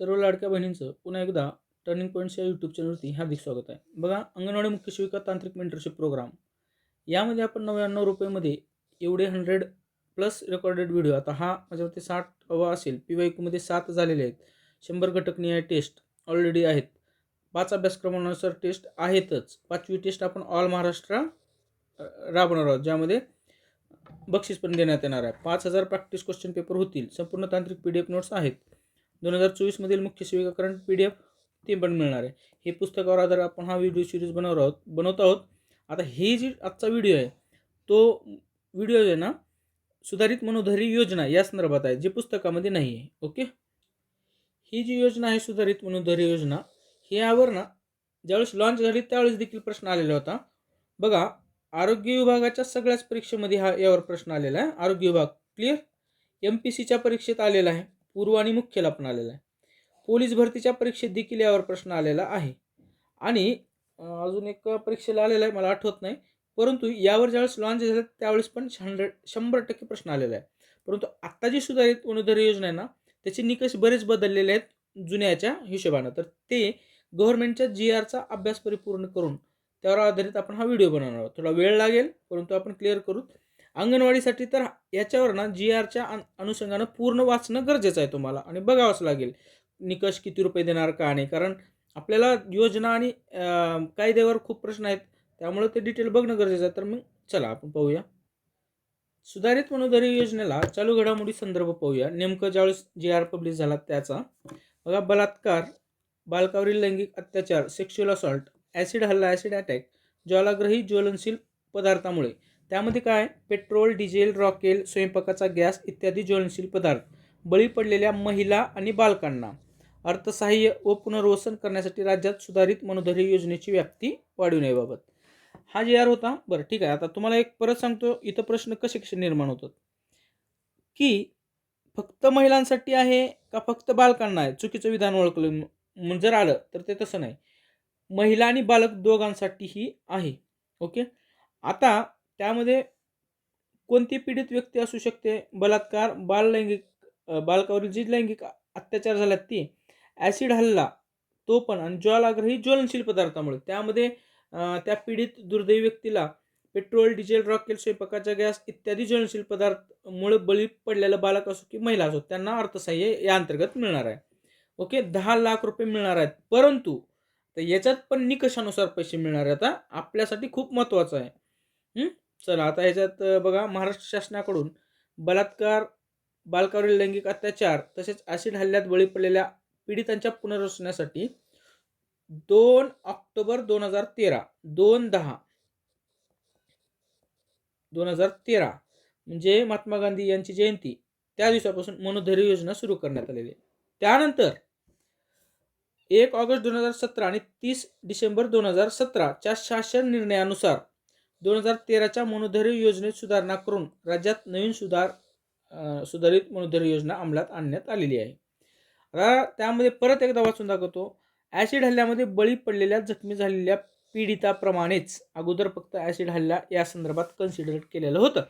सर्व लाडक्या बहिणींचं पुन्हा एकदा टर्निंग पॉईंट्स या यूट्यूब चॅनलवरती हार्दिक स्वागत आहे. बघा अंगणवाडी मुख्य शिविका तांत्रिक मेंटरशिप प्रोग्राम यामध्ये आपण नव्याण्णव रुपयेमध्ये एवढे हंड्रेड प्लस रेकॉर्डेड व्हिडिओ आता हा माझ्यावरती साठ हवा असेल पी वाय क्यूमध्ये सात झालेले आहेत. शंभर घटकनीय टेस्ट ऑलरेडी आहेत. पाच अभ्यासक्रमानुसार टेस्ट आहेतच. पाचवी टेस्ट आपण ऑल महाराष्ट्र राबणार राबवणार आहोत ज्यामध्ये बक्षीस पण देण्यात येणार आहे. पाच हजार प्रॅक्टिस क्वेश्चन पेपर होतील. संपूर्ण तांत्रिक पी डी एफ नोट्स आहेत. दोन हजार चोवीसमधील मुख्य सेविका करंट पी डी एफ ते पण मिळणार आहे. हे पुस्तकावर आधार आपण हा व्हिडिओ सिरीज बनवणार आहोत बनवत आहोत. आता हे जी आजचा व्हिडिओ आहे तो व्हिडिओ आहे ना सुधारित मनोधरी योजना या संदर्भात आहे जे पुस्तकामध्ये नाही आहे ओके? ही जी योजना आहे सुधारित मनोधरी योजना हे यावर ना ज्यावेळेस लॉन्च झाली त्यावेळेस देखील प्रश्न आलेला होता. बघा आरोग्य विभागाच्या सगळ्याच परीक्षेमध्ये हा यावर प्रश्न आलेला आहे. आरोग्य विभाग क्लिअर एम पी सीच्या परीक्षेत आलेला आहे. पूर्व आणि मुख्यला पण आलेला आहे. पोलीस भरतीच्या परीक्षेत देखील यावर प्रश्न आलेला आहे. आणि अजून एक परीक्षेला आलेला आहे मला आठवत नाही. परंतु यावर ज्यावेळेस लॉन्च झालं त्यावेळेस पण हंड्रेड शंभर टक्के प्रश्न आलेला आहे. परंतु आत्ता जी सुधारित अनुदारी योजना आहे ना त्याचे निकष बरेच बदललेले आहेत जुन्याच्या हिशोबानं. तर ते गव्हर्नमेंटच्या जी आरचा अभ्यास परिपूर्ण करून त्यावर आधारित आपण हा व्हिडिओ बनवणार आहोत. थोडा वेळ लागेल परंतु आपण क्लिअर करू अंगणवाडीसाठी तर याच्यावर ना जी आरच्या अनुषंगानं पूर्ण वाचणं गरजेचं आहे तुम्हाला आणि बघावंच लागेल. निकष किती रुपये देणार का नाही? कारण आपल्याला योजना आणि कायद्यावर खूप प्रश्न आहेत. त्यामुळे ते डिटेल बघणं गरजेचं आहे. तर मग चला आपण पाहूया. सुधारित मनोधरी योजनेला चालू घडामोडी संदर्भ पाहूया. नेमकं ज्यावेळेस जी आर पब्लिश झाला त्याचा. बघा बलात्कार बालकावरील लैंगिक अत्याचार सेक्शुअल असॉल्ट ॲसिड हल्ला ॲसिड अटॅक ज्वालाग्रही ज्वलनशील पदार्थामुळे. त्यामध्ये काय? पेट्रोल डिझेल रॉकेल स्वयंपाकाचा गॅस इत्यादी ज्वलनशील पदार्थ बळी पडलेल्या महिला आणि बालकांना. अर्थसहाय्य व पुनर्वसन करण्यासाठी राज्यात सुधारित मनोधरी योजनेची व्याप्ती वाढविण्याबाबत हा जे आर होता बरं ठीक आहे. आता तुम्हाला एक परत सांगतो इथं प्रश्न कसे कसे निर्माण होतात? की फक्त महिलांसाठी आहे का फक्त बालकांना आहे? चुकीचं विधान ओळखलं जर आलं तर ते तसं नाही. महिला आणि बालक दोघांसाठीही आहे ओके? आता त्यामध्ये कोणती पीडित व्यक्ती असू शकते? बलात्कार बाल लैंगिक बालकावरील जी लैंगिक अत्याचार झाल्यात ती. ॲसिड हल्ला तो पण आणि ज्वालाग्रही ज्वलनशील पदार्थामुळे. त्यामध्ये त्या पीडित दुर्दैवी व्यक्तीला पेट्रोल डिझेल रॉकेल स्वयंपाकाचा गॅस इत्यादी ज्वलनशील पदार्थमुळे बळी पडलेलं बालक असो की महिला असो त्यांना अर्थसहाय्य या अंतर्गत मिळणार आहे. ओके? दहा लाख रुपये मिळणार आहेत. परंतु तर याच्यात पण निकषानुसार पैसे मिळणार आहेत. आता आपल्यासाठी खूप महत्त्वाचं आहे. चला आता ह्याच्यात बघा महाराष्ट्र शासनाकडून बलात्कार बालकावरील लैंगिक अत्याचार तसेच ॲसिड हल्ल्यात बळी पडलेल्या पीडितांच्या पुनर्वसनासाठी दोन ऑक्टोबर दोन हजार तेरा दोन दहा दोन हजार तेरा म्हणजे महात्मा गांधी यांची जयंती त्या दिवसापासून मनोधरी योजना सुरू करण्यात आलेली आहे. त्यानंतर एक ऑगस्ट दोन हजार सतरा आणि तीस डिसेंबर दोन हजार सतराच्या शासन निर्णयानुसार दोन हजार तेराच्या मनोधैर्य योजनेत सुधारणा करून राज्यात नवीन सुधार सुधारित मनोधैर्य योजना अंमलात आणण्यात आलेली आहे. आता त्यामध्ये परत एकदा वाचून दाखवतो. ॲसिड हल्ल्यामध्ये बळी पडलेल्या जखमी झालेल्या पीडिताप्रमाणेच अगोदर फक्त ॲसिड हल्ला या संदर्भात कन्सिडर केलेलं होतं.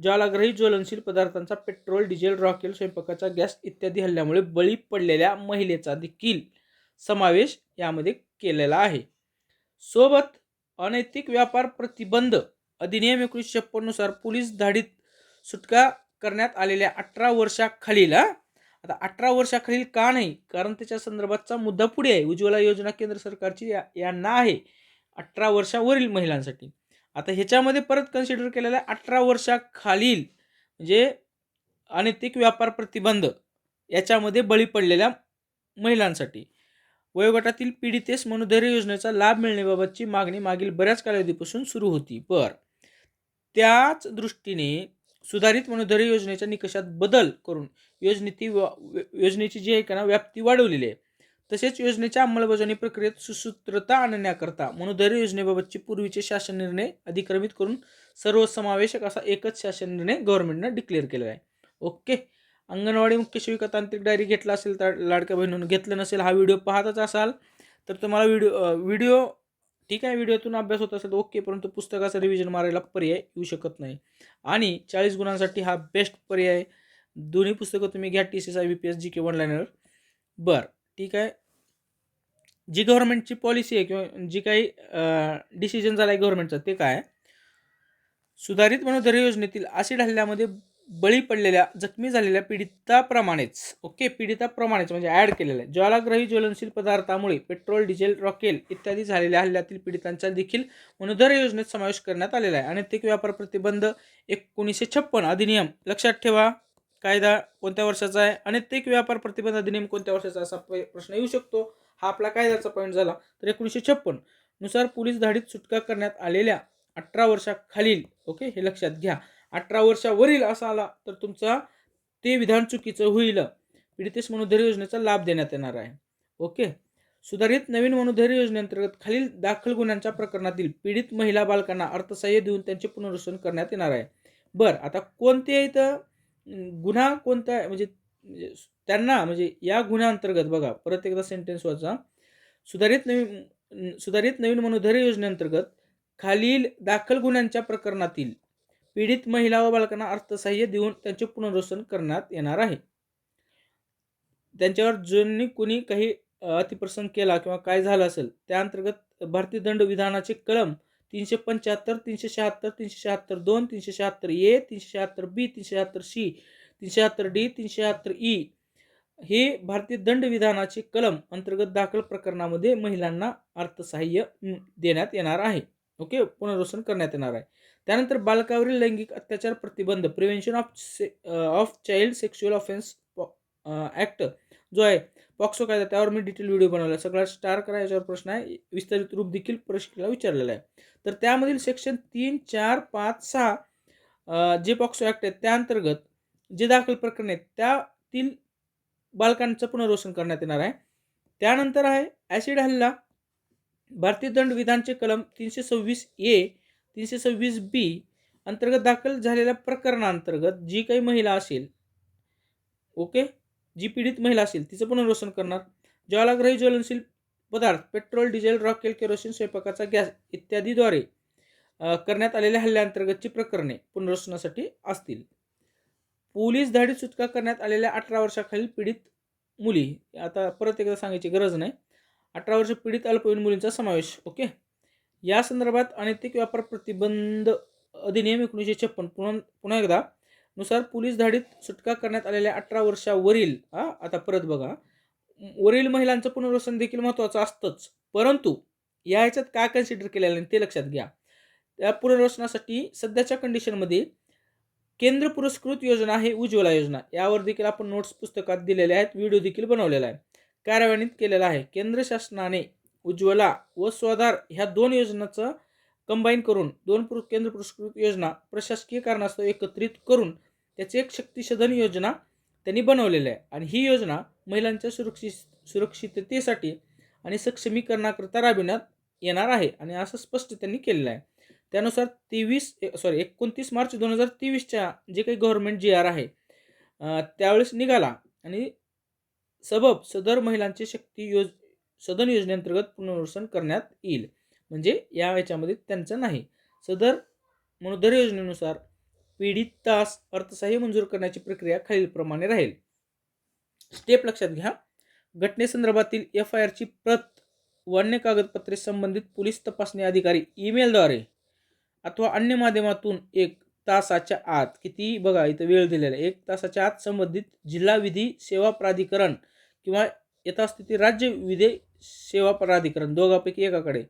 ज्वालाग्रही ज्वलनशील पदार्थांचा पेट्रोल डिझेल रॉकेल स्वयंपाकाचा गॅस इत्यादी हल्ल्यामुळे बळी पडलेल्या महिलेचा देखील समावेश यामध्ये केलेला आहे. सोबत अनैतिक व्यापार प्रतिबंध अधिनियम एकोणीसशे छप्पन्नुसार पोलीस धाडीत सुटका करण्यात आलेल्या अठरा वर्षाखालील हा? आता अठरा वर्षाखालील का नाही? कारण त्याच्या संदर्भातचा मुद्दा पुढे आहे. उज्ज्वला योजना केंद्र सरकारची या- यांना आहे अठरा वर्षावरील महिलांसाठी. आता ह्याच्यामध्ये परत कन्सिडर केलेला आहे अठरा वर्षाखालील म्हणजे अनैतिक व्यापार प्रतिबंध याच्यामध्ये बळी पडलेल्या महिलांसाठी. वयोगटातील पीडितेस मनोधैर्य योजनेचा लाभ मिळण्याबाबतची मागणी मागील बऱ्याच कालावधीपासून सुरू होती. पर त्याच दृष्टीने सुधारित मनोधैर्य योजनेच्या निकषात बदल करून योजनेची योजनेची जी आहे ना व्याप्ती वाढवलेली आहे. तसेच योजनेच्या अंमलबजावणी प्रक्रियेत सुसूत्रता आणण्याकरता मनोधैर्य योजनेबाबतचे पूर्वीचे शासन निर्णय अधिक्रमित करून सर्वसमावेशक असा एकच शासन निर्णय गव्हर्नमेंटनं डिक्लेअर केला आहे. ओके अंगणवाडी मुख्य सेविका तांत्रिक डायरी घेतला असेल तर लाडक्या बहिणीनं घेतलं नसेल हा व्हिडिओ पाहतच असाल तर तुम्हाला व्हिडिओ व्हिडिओ ठीक आहे व्हिडिओतून अभ्यास होत असेल तर ओके परंतु पुस्तकाचं रिव्हिजन मारायला पर्याय येऊ शकत नाही. आणि चाळीस गुणांसाठी हा बेस्ट पर्याय दोन्ही पुस्तकं तुम्ही घ्या T C I B P S G K one liner बरं ठीक आहे. जी गव्हर्नमेंटची पॉलिसी आहे किंवा जी काही डिसिजन झाला आहे गव्हर्नमेंटचा ते काय? सुधारित मनोधर योजनेतील ॲसिड हल्ल्यामध्ये बळी पडलेल्या जखमी झालेल्या पीडिताप्रमाणेच ओके पीडिताप्रमाणेच म्हणजे ॲड केलेलं आहे. ज्वालाग्रही ज्वलनशील पदार्थामुळे पेट्रोल डिझेल रॉकेल इत्यादी झालेल्या हल्ल्यातील पीडितांचा देखील मनोधर योजनेत समावेश करण्यात आलेला आहे. अनैतिक व्यापार प्रतिबंध एकोणीसशे छप्पन अधिनियम. लक्षात ठेवा कायदा कोणत्या वर्षाचा आहे अनैतिक व्यापार प्रतिबंध अधिनियम कोणत्या वर्षाचा असा प्रश्न येऊ शकतो. हा आपला कायद्याचा पॉईंट झाला. तर एकोणीसशे छप्पननुसार पोलीस धाडीत सुटका करण्यात आलेल्या अठरा वर्षाखालील ओके हे लक्षात घ्या. अठरा वर्षावरील असा आला तर तुमचा ते विधान चुकीचं होईल. पीडितेस मनोधैर्य योजनेचा लाभ देण्यात येणार आहे. ओके? सुधारित नवीन मनोधैर्य योजनेअंतर्गत खालील दाखल गुन्ह्यांच्या प्रकरणातील पीडित महिला बालकांना अर्थसहाय्य देऊन त्यांचे पुनर्वसन करण्यात येणार आहे. बरं आता कोणते इथं गुन्हा कोणता आहे? म्हणजे म्हणजे त्यांना म्हणजे या गुन्ह्याअंतर्गत बघा परत एकदा सेंटेन्स वाचा. सुधारित नवीन सुधारित नवीन मनोधैर्य योजनेअंतर्गत खालील दाखल गुन्ह्यांच्या प्रकरणातील पीडित महिला व बालकांना अर्थसहाय्य देऊन त्यांचे पुनर्वसन करण्यात येणार आहे. त्यांच्यावर ज्यांनी कुणी काही अतिप्रसंग केला किंवा काय झालं असेल त्या अंतर्गत भारतीय दंड विधानाचे कलम तीनशे पंच्याहत्तर तीनशे शहात्तर तीनशे शहात्तर दोन तीनशे शहात्तर ए तीनशे शहात्तर बी तीनशे शहात्तर सी तीनशे शहात्तर डी तीनशे शहात्तर ई हे भारतीय दंड विधानाचे कलम अंतर्गत दाखल प्रकरणामध्ये महिलांना अर्थसहाय्य देण्यात येणार आहे. ओके? पुनर्वसन करण्यात येणार आहे. त्यानंतर बालकावरील लैंगिक अत्याचार प्रतिबंध prevention of say of child sexual offence act जो आहे पॉक्सो कायदा त्यावर मी डिटेल व्हिडिओ बनवला सगळा स्टार करा याच्यावर प्रश्न आहे. विस्तारित रूप देखील प्रश्नाला विचारलेला आहे. तर त्यामधील सेक्शन तीन चार पाच सहा uh, जे पॉक्सो ॲक्ट आहेत त्या अंतर्गत जे दाखल प्रकरण आहेत त्यातील बालकांचं पुनर्वसन करण्यात येणार आहे. त्यानंतर आहे ॲसिड हल्ला भारतीय दंड विधानचे कलम तीनशे सव्वीस ए तीनशे सव्वीस बी अंतर्गत दाखल झालेल्या प्रकरणांतर्गत जी काही महिला असेल ओके? जी पीडित महिला असेल तिचं पुनर्वसन करणार. ज्वालाग्रही ज्वलनशील पदार्थ पेट्रोल डिझेल रॉकेल केरोसिन स्वयंपाकाचा गॅस इत्यादीद्वारे करण्यात आलेल्या हल्ल्याअंतर्गतची प्रकरणे पुनर्वसनासाठी असतील. पोलीस धाडीत सुटका करण्यात आलेल्या अठरा वर्षाखालील पीडित मुली आता परत एकदा सांगायची गरज नाही. अठरा वर्ष पीडित अल्पवयीन मुलींचा समावेश ओके? या संदर्भात अनैतिक व्यापार प्रतिबंध अधिनियम एकोणीसशे छप्पन पुन्हा पुन्हा एकदा नुसार पोलीस धाडीत सुटका करण्यात आलेल्या अठरा वर्षावरील हा आता परत बघा वरील महिलांचं पुनर्वसन देखील महत्त्वाचं असतंच. परंतु या ह्याच्यात काय कन्सिडर केलेलं नाही ते लक्षात घ्या. त्या पुनर्वसनासाठी सध्याच्या कंडिशनमध्ये केंद्र पुरस्कृत योजना आहे उज्ज्वला योजना. यावर देखील आपण नोट्स पुस्तकात दिलेले आहेत व्हिडिओ देखील बनवलेला आहे. कार्यान्वित केलेला आहे. केंद्र शासनाने उज्ज्वला व स्वाधार ह्या दोन योजनांचं कंबाईन करून दोन पुर केंद्र पुरस्कृत योजना प्रशासकीय कारणास्तव एकत्रित करून त्याची एक शक्तिशोधन योजना त्यांनी बनवलेली आहे. आणि ही योजना महिलांच्या सुरक्षित सुरक्षिततेसाठी आणि सक्षमीकरणाकरिता राबविण्यात येणार आहे आणि असं स्पष्ट त्यांनी केलेलं आहे. त्यानुसार तेवीस सॉरी एकोणतीस मार्च दोन हजार तेवीसच्या जे काही गव्हर्नमेंट जी आर आहे त्यावेळेस निघाला आणि सबब सदर महिलांची शक्ती योज सदन योजनेअंतर्गत पुनर्वसन करण्यात येईल. म्हणजे या याच्यामध्ये त्यांचं नाही. सदर मनोधर योजनेनुसार पीडितास अर्थसहाय्य मंजूर करण्याची प्रक्रिया खालीलप्रमाणे राहील. स्टेप लक्षात घ्या. घटनेसंदर्भातील एफ आय आरची प्रत व अन्य कागदपत्रे संबंधित पोलीस तपासणी अधिकारी ईमेलद्वारे अथवा अन्य माध्यमातून एक तासाच्या आत किती? बघा इथं वेळ दिलेला आहे. एक तासाच्या आत संबंधित जिल्हा विधी सेवा प्राधिकरण किंवा यथास्थिती राज्य विधी सेवा प्राधिकरण दोघांपैकी एकाकडे.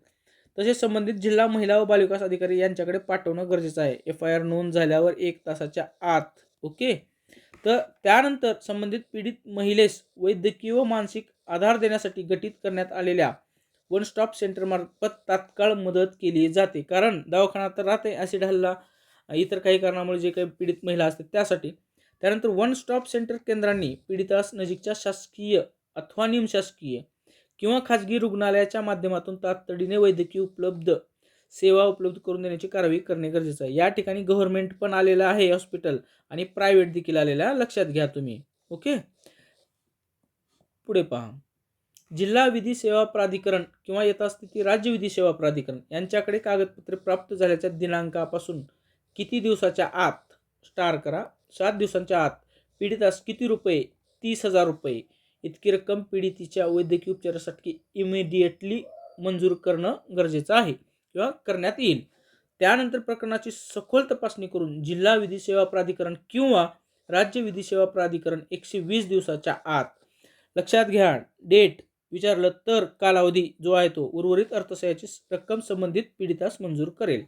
तसेच संबंधित जिल्हा महिला व बालविकास अधिकारी यांच्याकडे पाठवणं गरजेचं आहे. एफ आय आर नोंद झाल्यावर एक तासाच्या आत ओके? तर त्यानंतर संबंधित पीडित महिलेस वैद्यकीय व मानसिक आधार देण्यासाठी गठीत करण्यात आलेल्या वन स्टॉप सेंटरमार्फत तात्काळ मदत केली जाते. कारण दवाखाना तर राहते ॲसिड हल्ला इतर काही कारणामुळे जे काही पीडित महिला असतात त्यासाठी. त्यानंतर वन स्टॉप सेंटर केंद्रांनी पीडितास नजीकच्या शासकीय अथवा निमशासकीय किंवा खाजगी रुग्णालयाच्या माध्यमातून तातडीने वैद्यकीय उपलब्ध सेवा उपलब्ध करून देण्याची कारवाई करणे गरजेचं आहे. या ठिकाणी गव्हर्नमेंट पण आलेलं आहे हॉस्पिटल आणि प्रायव्हेट देखील आलेलं आहे. लक्षात घ्या तुम्ही. ओके पुढे पहा. जिल्हा विधी सेवा प्राधिकरण किंवा यथास्थिती राज्य विधी सेवा प्राधिकरण यांच्याकडे कागदपत्रे प्राप्त झाल्याच्या दिनांकापासून किती दिवसाच्या आत? स्टार करा. सात दिवसांच्या आत. पीडितास किती रुपये? तीस हजार रुपये. इतकी रक्कम पीडितीच्या वैद्यकीय उपचारासाठी इमिडिएटली मंजूर करणं गरजेचं आहे किंवा करण्यात येईल. त्यानंतर प्रकरणाची सखोल तपासणी करून जिल्हा विधी सेवा प्राधिकरण किंवा राज्य विधी सेवा प्राधिकरण एकशे वीस दिवसाच्या आत लक्षात घ्या. डेट विचारलं तर कालावधी जो आहे तो उर्वरित अर्थसहाय्याची रक्कम संबंधित पीडितास मंजूर करेल.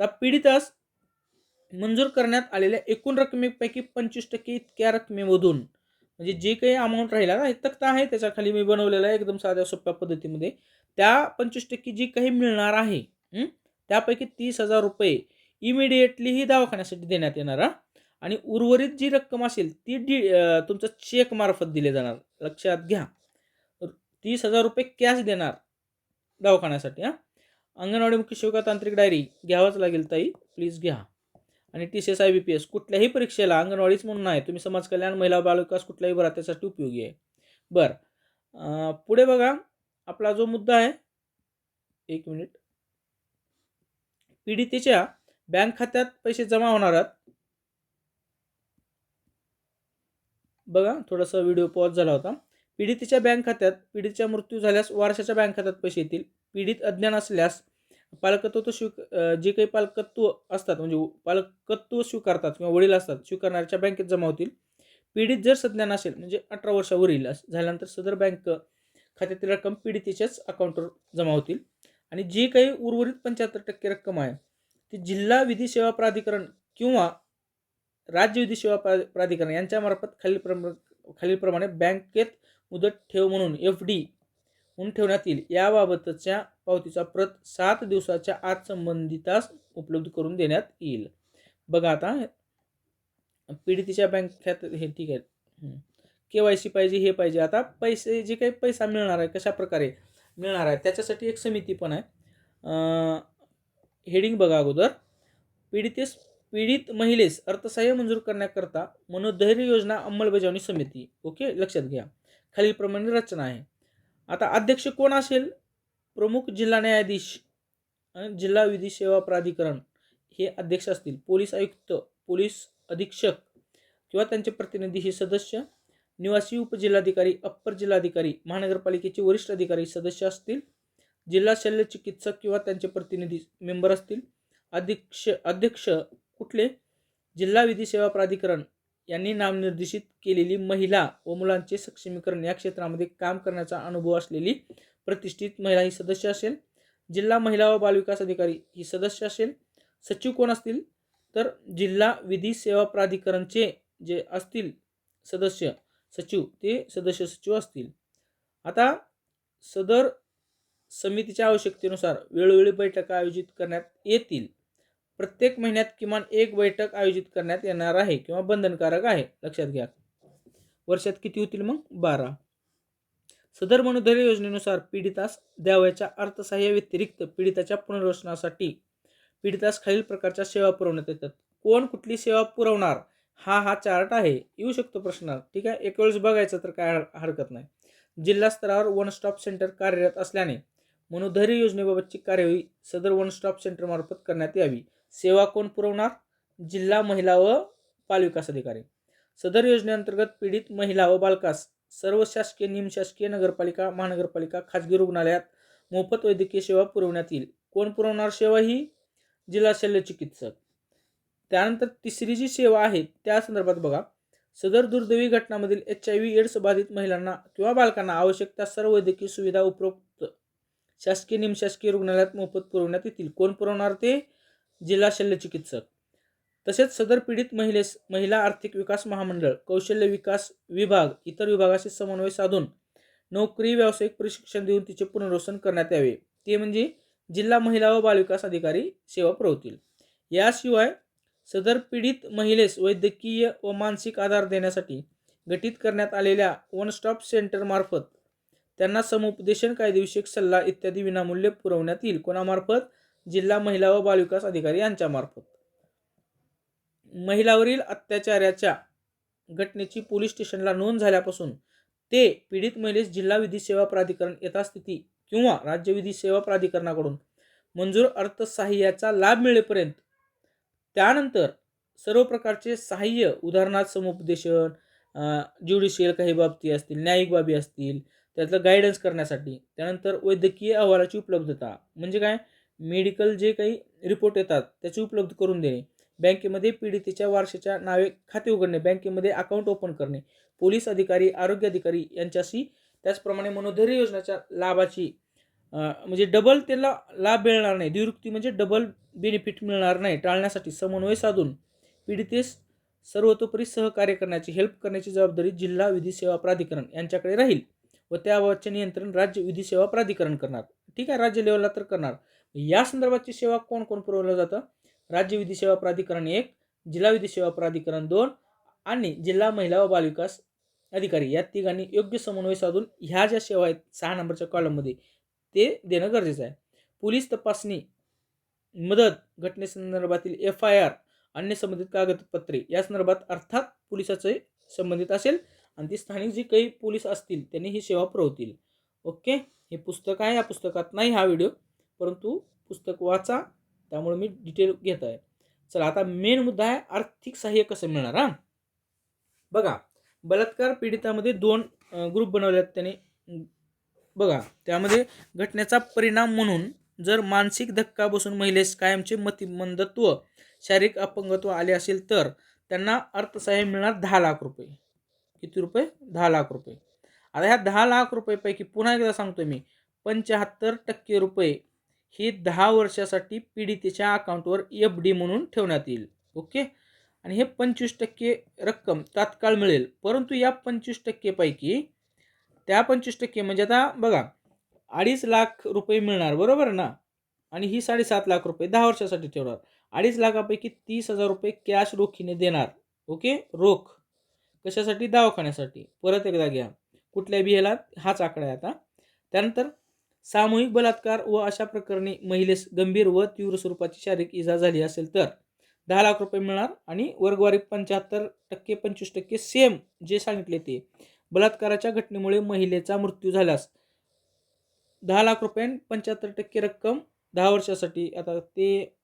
आता पीडितास मंजूर करण्यात आलेल्या एकूण रकमेपैकी पंचवीस टक्के इतक्या रकमेमधून म्हणजे जे काही अमाऊंट राहिला ना तक्ता आहे त्याच्याखाली मी बनवलेला आहे एकदम साध्या सोप्या पद्धतीमध्ये. त्या पंचवीस टक्के जी काही मिळणार आहे त्यापैकी तीस हजार रुपये इमिडिएटली ही दवाखान्यासाठी देण्यात येणार हा. आणि उर्वरित जी रक्कम असेल ती डी तुमचं चेक मार्फत दिले जाणार. लक्षात घ्या. तीस हजार रुपये कॅश देणार दवाखान्यासाठी हां. अंगणवाडी मुख्य सेविका तांत्रिक डायरी घ्यावाच लागेल ताई. प्लीज घ्या. आणि T C S I B P S कुठल्याही परीक्षेला अंगणवाडीच म्हणून आहे तुम्ही समाज कल्याण महिला बालविकास कुठल्याही बरा त्यासाठी उपयोगी आहे. बरं. पुढे बघा. आपला जो मुद्दा आहे एक मिनिट पीडितेच्या बँक खात्यात पैसे जमा होणार आहेत. बघा थोडासा व्हिडिओ पॉज झाला होता. पीडितेच्या बँक खात्यात पीडितच्या मृत्यू झाल्यास वारशाच्या बँक खात्यात पैसे येतील. पीडित अज्ञान असल्यास पालकत्व स्वीक जे काही पालकत्व असतात म्हणजे पालकत्व स्वीकारतात किंवा वडील असतात स्वीकारणाऱ्याच्या बँकेत जमा होतील. पीडित जर सज्ञान असेल म्हणजे अठरा वर्षावरील झाल्यानंतर सदर बँक खात्यातील रक्कम पीडितेच्याच अकाउंटवर जमा होतील. आणि जी काही उर्वरित पंच्याहत्तर टक्के रक्कम आहे ती जिल्हा विधी सेवा प्राधिकरण किंवा राज्य विधी सेवा प्रा- प्राधिकरण यांच्यामार्फत खालील खालीलप्रमाणे बँकेत मुदत ठेव म्हणून एफ डी होऊन ठेवण्यात येईल. याबाबतच्या पावतीचा प्रत सात दिवसाच्या आत संबंधितास उपलब्ध करून देण्यात येईल. बघा आता. पीडितीच्या बँक खात्यात हे ठीक आहे. के वाय सी पाहिजे हे पाहिजे. आता पैसे जे काही पैसा मिळणार आहे कशा प्रकारे मिळणार आहे त्याच्यासाठी एक समिती पण आहे. हेडिंग बघा अगोदर. पीडितेस पीडित महिलेस अर्थसहाय्य मंजूर करण्याकरता मनोधैर्य योजना अंमलबजावणी समिती. ओके? लक्षात घ्या. खालीलप्रमाणे रचना आहे. आता अध्यक्ष कोण असेल? प्रमुख जिल्हा न्यायाधीश जिल्हा विधी सेवा प्राधिकरण हे अध्यक्ष असतील. पोलीस आयुक्त पोलीस अधीक्षक किंवा त्यांचे प्रतिनिधी हे सदस्य. निवासी उपजिल्हाधिकारी अप्पर जिल्हाधिकारी महानगरपालिकेचे वरिष्ठ अधिकारी सदस्य असतील. जिल्हा शल्य चिकित्सक किंवा त्यांचे प्रतिनिधी मेंबर असतील. अध्यक्ष अध्यक्ष कुठले? जिल्हा विधी सेवा प्राधिकरण यांनी नामनिर्देशित केलेली महिला व मुलांचे सक्षमीकरण या क्षेत्रामध्ये काम करण्याचा अनुभव असलेली प्रतिष्ठित महिला ही सदस्य असेल. जिल्हा महिला व बालविकास अधिकारी ही सदस्य असेल. सचिव कोण असतील? तर जिल्हा विधी सेवा प्राधिकरणचे जे असतील सदस्य सचिव ते सदस्य सचिव असतील. आता सदर समितीच्या आवश्यकतेनुसार वेळोवेळी बैठका आयोजित करण्यात येतील. प्रत्येक महिन्यात किमान एक बैठक आयोजित करण्यात येणार आहे किंवा बंधनकारक आहे. लक्षात घ्या. वर्षात किती होतील मग? बारा. सदर मनोधैर्य योजनेनुसार पीडितास द्यावयाच्या अर्थसहाय्या व्यतिरिक्त पीडिताच्या पुनर्वसनासाठी पीडितास खालील प्रकारच्या सेवा पुरवण्यात येतात. कोण कुठली सेवा पुरवणार? हा हा चार्ट आहे. येऊ शकतो प्रश्न. ठीक आहे? एक वेळेस बघायचं तर काय हरकत नाही. जिल्हा स्तरावर वन स्टॉप सेंटर कार्यरत असल्याने मनोधैर्य योजनेबाबतची कार्यवाही सदर वन स्टॉप सेंटरमार्फत करण्यात यावी. सेवा कोण पुरवणार? जिल्हा महिला व बालविकास अधिकारी. सदर योजनेअंतर्गत पीडित महिला व बालकास सर्व शासकीय निमशासकीय नगरपालिका महानगरपालिका खाजगी रुग्णालयात मोफत वैद्यकीय सेवा पुरवण्यात येईल. कोण पुरवणार सेवा ही? जिल्हा शल्य चिकित्सक. त्यानंतर तिसरी जी सेवा आहे त्या संदर्भात बघा. सदर दुर्दैवी घटनामधील एच आय व्ही एड्स बाधित महिलांना किंवा बालकांना आवश्यक त्या सर्व वैद्यकीय सुविधा उपरोक्त शासकीय निमशासकीय रुग्णालयात मोफत पुरवण्यात येतील. कोण पुरवणार ते? जिल्हा शल्य चिकित्सक. तसेच सदर पीडित महिलेस महिला आर्थिक विकास महामंडळ कौशल्य विकास विभाग इतर विभागाशी समन्वय साधून नोकरी व्यावसायिक प्रशिक्षण देऊन तिचे पुनर्वसन करण्यात यावे. ते म्हणजे जिल्हा महिला व बालविकास अधिकारी सेवा पुरवतील. याशिवाय सदर पीडित महिलेस वैद्यकीय व मानसिक आधार देण्यासाठी गठीत करण्यात आलेल्या वन स्टॉप सेंटरमार्फत त्यांना समुपदेशन कायदेविषयक सल्ला इत्यादी विनामूल्य पुरवण्यात येईल. कोणामार्फत? जिल्हा महिला व बालविकास अधिकारी यांच्यामार्फत महिलावरील अत्याचाराच्या घटनेची पोलीस स्टेशनला नोंद झाल्यापासून ते पीडित महिलेस जिल्हा विधी सेवा प्राधिकरण यथास्थिती किंवा राज्य विधी सेवा प्राधिकरणाकडून मंजूर अर्थसहाय्याचा लाभ मिळेपर्यंत त्यानंतर सर्व प्रकारचे सहाय्य उदाहरणार्थ समुपदेशन ज्युडिशियल काही बाबती असतील न्यायिक बाबी असतील त्यातलं गायडन्स करण्यासाठी त्यानंतर वैद्यकीय अहवालाची उपलब्धता म्हणजे काय? मेडिकल जे काही रिपोर्ट येतात त्याची उपलब्ध करून देणे. बँकेमध्ये पीडितेच्या वारशाच्या नावे खाते उघडणे बँकेमध्ये अकाउंट ओपन करणे. पोलीस अधिकारी आरोग्य अधिकारी यांच्याशी त्याचप्रमाणे मनोधैर्य योजनेच्या लाभाची म्हणजे डबल त्याला लाभ मिळणार नाही. निवृत्ती म्हणजे डबल बेनिफिट मिळणार नाही. टाळण्यासाठी समन्वय साधून पीडितेस सर्वतोपरी सहकार्य करण्याची हेल्प करण्याची जबाबदारी जिल्हा विधी सेवा प्राधिकरण यांच्याकडे राहील व त्याबाबतचे नियंत्रण राज्य विधी सेवा प्राधिकरण करणार. ठीक आहे राज्य लेवलला तर करणार. या संदर्भाची सेवा कोण कोण पुरवलं जातं? राज्य विधी सेवा प्राधिकरण एक जिल्हा विधी सेवा प्राधिकरण दोन आणि जिल्हा महिला व बालविकास अधिकारी. या तिघांनी योग्य समन्वय साधून ह्या ज्या सेवा आहेत सहा नंबरच्या कॉलममध्ये ते देणं गरजेचं आहे. पोलीस तपासणी मदत घटनेसंदर्भातील एफ आय आर अन्य संबंधित कागदपत्रे या संदर्भात अर्थात पोलिसाचे संबंधित असेल आणि ती स्थानिक जी काही पोलीस असतील त्यांनी ही सेवा पुरवतील. ओके? हे पुस्तक आहे या पुस्तकात नाही हा व्हिडिओ. परंतु पुस्तक वाचा त्यामुळे मी डिटेल घेत आहे. चला आता मेन मुद्दा आहे आर्थिक सहाय्य कसं मिळणार हां? बघा बलात्कार पीडितामध्ये दोन ग्रुप बनवले आहेत त्याने. बघा त्यामध्ये घटनेचा परिणाम म्हणून जर मानसिक धक्का बसून महिलेस कायमचे मतिमंदत्व शारीरिक अपंगत्व आले असेल तर त्यांना अर्थसहाय्य मिळणार दहा लाख रुपये. किती रुपये? दहा लाख रुपये. आता ह्या दहा लाख रुपयेपैकी पुन्हा एकदा सांगतो मी पंच्याहत्तर टक्के रुपये ही दहा वर्षासाठी पीडितेच्या अकाउंटवर एफ डी म्हणून ठेवण्यात येईल. ओके? आणि हे पंचवीस टक्के रक्कम तात्काळ मिळेल. परंतु या पंचवीस टक्केपैकी त्या पंचवीस टक्के म्हणजे आता बघा अडीच लाख रुपये मिळणार बरोबर ना? आणि ही साडेसात लाख रुपये दहा वर्षासाठी ठेवणार. अडीच लाखापैकी तीस हजार रुपये कॅश रोखीने देणार. ओके? रोख. कशासाठी? दवाखान्यासाठी. परत एकदा घ्या. कुठल्या बी ह्याला हाच आकडा आहे आता. त्यानंतर सामूहिक बलात्कार व अशा प्रकरणी महिलेस गंभीर व तीव्र स्वरूपाची शारीरिक इजा झाली असेल तर दहा लाख रुपये मिळणार आणि वर्गवारी पंच्याहत्तर टक्के पंचवीस टक्के सेम जे सांगितले ते. बलात्काराच्या घटनेमुळे महिलेचा मृत्यू झाल्यास दहा लाख रुपये पंच्याहत्तर टक्के रक्कम दहा वर्षासाठी आता ते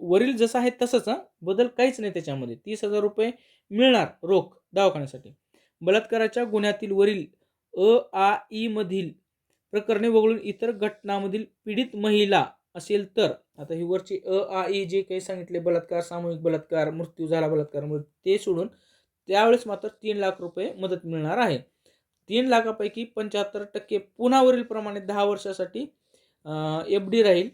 वरील जसं आहे तसंच बदल काहीच नाही त्याच्यामध्ये. तीस हजार रुपये मिळणार रोख दवाखान्यासाठी. बलात्काराच्या गुन्ह्यातील वरील अ आ ई मधील प्रकरणे वगळून इतर घटनामधील पीडित महिला असेल तर आता ही वरची अ आ ई जे काही सांगितले बलात्कार सामूहिक बलात्कार मृत्यू झाला बलात्कार ते सोडून त्यावेळेस मात्र तीन लाख रुपये मदत मिळणार आहे. तीन लाखापैकी पंच्याहत्तर टक्के पुनावरील प्रमाणे दहा वर्षासाठी एफ डी राहील.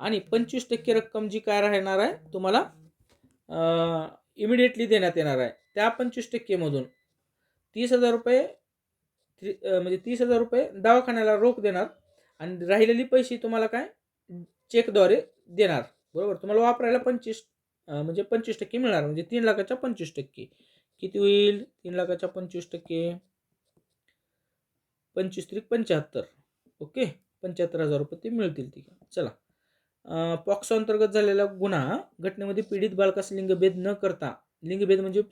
आणि पंचवीस टक्के रक्कम जी काय राहणार आहे तुम्हाला इमिडिएटली देण्यात येणार आहे. त्या पंचवीस टक्केमधून तीस हजार रुपये थ्री म्हणजे तीस हजार रुपये दवाखान्याला रोख देणार आणि राहिलेली पैसे तुम्हाला काय? चेकद्वारे देणार. बरोबर? तुम्हाला वापरायला पंचवीस म्हणजे पंचवीस टक्के मिळणार. म्हणजे तीन लाखाच्या पंचवीस टक्के. किती होईल? तीन लाखाच्या पंचवीस टक्के. पंचवीस त्रिक पंच्याहत्तर. ओके? पंच्याहत्तर हजार रुपये ते मिळतील ठीक आहे. चला. पॉक्सो अंतर्गत झालेला गुन्हा घटनेमध्ये पीडित बालकास लिंगभेद न करता लिंगभेद म्हणजे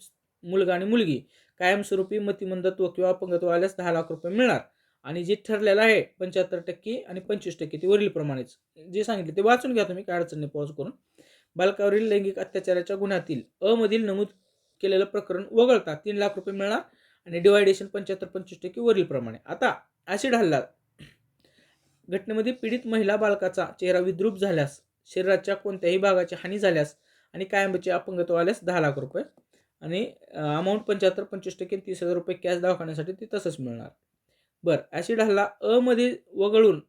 मुलगा आणि मुलगी. कायमस्वरूपी मतिमंदत्व किंवा अपंगत्व आल्यास दहा लाख रुपये मिळणार. आणि जे ठरलेलं आहे पंच्याहत्तर टक्के आणि पंचवीस टक्के ते वरील प्रमाणेच. जे सांगितले ते वाचून घ्या तुम्ही काय अडचण नाही पॉज करून. बालकावरील लैंगिक अत्याचाराच्या गुन्ह्यातील अमधील नमूद केलेलं प्रकरण वगळता तीन लाख रुपये मिळणार आणि डिवायडेशन पंच्याहत्तर पंचवीस टक्के वरील प्रमाणे. आता ॲसिड हल्ला. घटनेमध्ये पीडित महिला बालकाचा चेहरा विद्रूप झाल्यास शरीराच्या कोणत्याही भागाची हानी झाल्यास आणि कायमचे अपंगत्व आल्यास दहा लाख रुपये आणि अमाऊंट पंच्याहत्तर पंचवीस टक्के तीस हजार रुपये कॅश दवाखान्यासाठी ते तसंच मिळणार. बरं ॲसिड हल्ला अमध्ये वगळून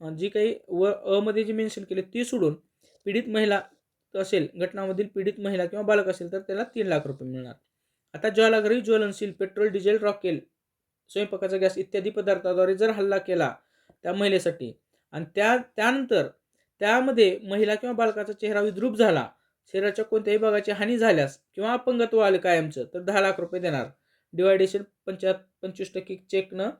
जी काही व अमध्ये जी मेन्शन केली ती सोडून पीडित महिला असेल घटनामधील पीडित महिला किंवा बालक असेल तर त्याला तीन लाख रुपये मिळणार. आता ज्वालाघरी ज्वलनशील पेट्रोल डिझेल रॉकेल स्वयंपाकाचा गॅस इत्यादी पदार्थाद्वारे जर हल्ला केला त्या महिलेसाठी आणि त्या त्यानंतर त्यामध्ये महिला किंवा बालकाचा चेहरा विद्रूप झाला शरीराच्या कोणत्याही भागाची हानी झाल्यास किंवा अपंगत्व आलं कायमचं तर दहा लाख रुपये देणार. डिवायडेशन पंचा पंचवीस टक्के चेकनं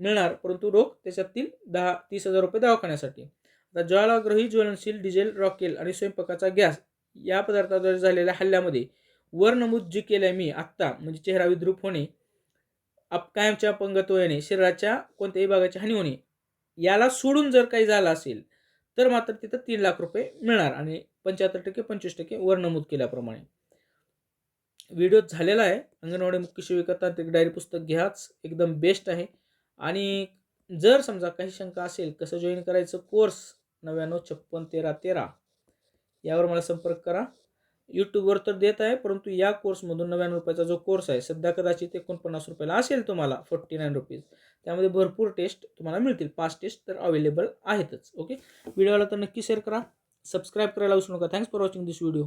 मिळणार परंतु रोख त्याच्यातील दहा तीस हजार रुपये दवाखान्यासाठी. आता ज्वालाग्रही ज्वलनशील डिझेल रॉकेल आणि स्वयंपाकाचा गॅस या पदार्थाद्वारे झालेल्या हल्ल्यामध्ये वर नमूद जी केलं आहे मी आत्ता म्हणजे चेहरा विद्रूप होणे अप कायमच्या अपंगत्व येणे शरीराच्या कोणत्याही भागाची हानी होणे याला सोडून जर काही झालं असेल तर मात्र तिथं तीन लाख रुपये मिळणार आणि पंच्याहत्तर टक्के पंचवीस टक्के वर नमूद केल्याप्रमाणे. व्हिडिओ झालेला आहे. अंगणवाडी मुख्य शिविका तांत्रिक डायरी पुस्तक घ्याच. एकदम बेस्ट आहे. आणि जर समजा काही शंका असेल कसं जॉईन करायचं? कोर्स नव्याण्णव छप्पन तेरा तेरा. यावर मला संपर्क करा. यूट्यूबवर तर देत आहे परंतु या कोर्समधून नव्याण्णव रुपयाचा जो कोर्स आहे सध्या कदाचित एकोणपन्नास रुपयाला असेल तुम्हाला फोर्टी नाईन रुपीज त्यामध्ये भरपूर टेस्ट तुम्हाला मिळतील. पाच टेस्ट तर अवेलेबल आहेतच. ओके व्हिडिओला तर नक्की शेअर करा. सबस्क्राईब करायला विसरू नका. Thanks for watching this video